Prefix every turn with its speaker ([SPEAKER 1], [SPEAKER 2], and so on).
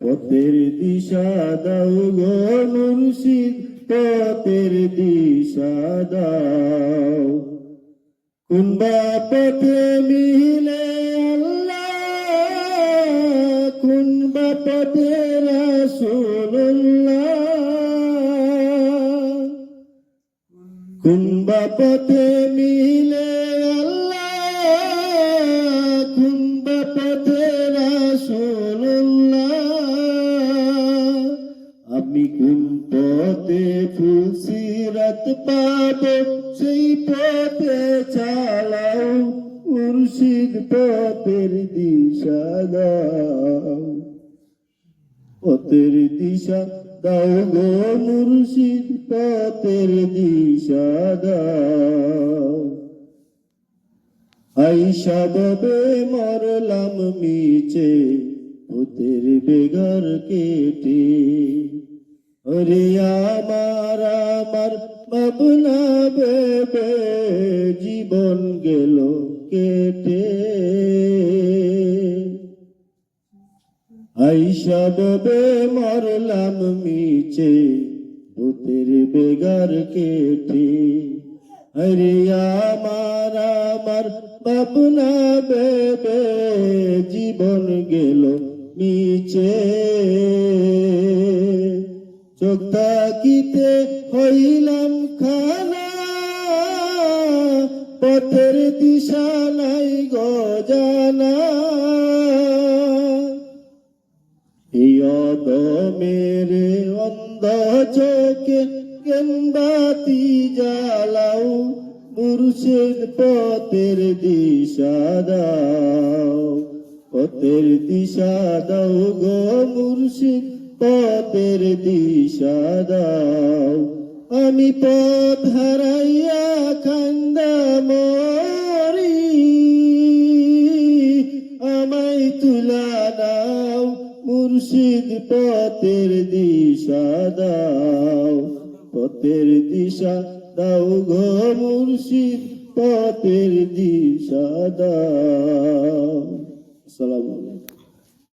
[SPEAKER 1] পথের দিশা দাও গো পথের দিশা দাও। কোন পথে মিলে আল্লাহ কোন পথে রাসূলুল্লাহ। কোন পথে মিলে আল্লাহ কোন পথে রাসূলুল্লাহ। কোন পথে ফুলসিরাত পাব সেই পথে চালাও, মুর্শিদ পথের দিশা দাও। পথের দিশা দাও গো মুর্শিদ পথের দিশা দাও। আইসা ববে মরলাম মিচে ভূতের বেগার কেটে। ওরে আমার আমার ভাবনা বেবে, জীবন গেল কেটে। আইসা ববে মরলাম মিচে ভূতের বেগার কেটে। হরে আমার আমার ভাবনা বেবে, জীবন গেল মিচে চোখ তাকিতে হইলাম খানা, পথের দিশা নাই গজানা এই অদমের অন্ধ চোখে গেন্দাতি জ্বালাও মুর্শিদ পথের দিশা দাও, পথের দিশা দাও গো মুর্শিদ। পথের দিশা দাও। আমি পথ হারাইয়া খান্দা মরি। আমায় তুলা দাও, মুর্শিদ পথের দিশা দাও। পথের দিশা দাও গো মুর্শিদ, পথের দিশা দাও। আসসালামু আলাইকুম।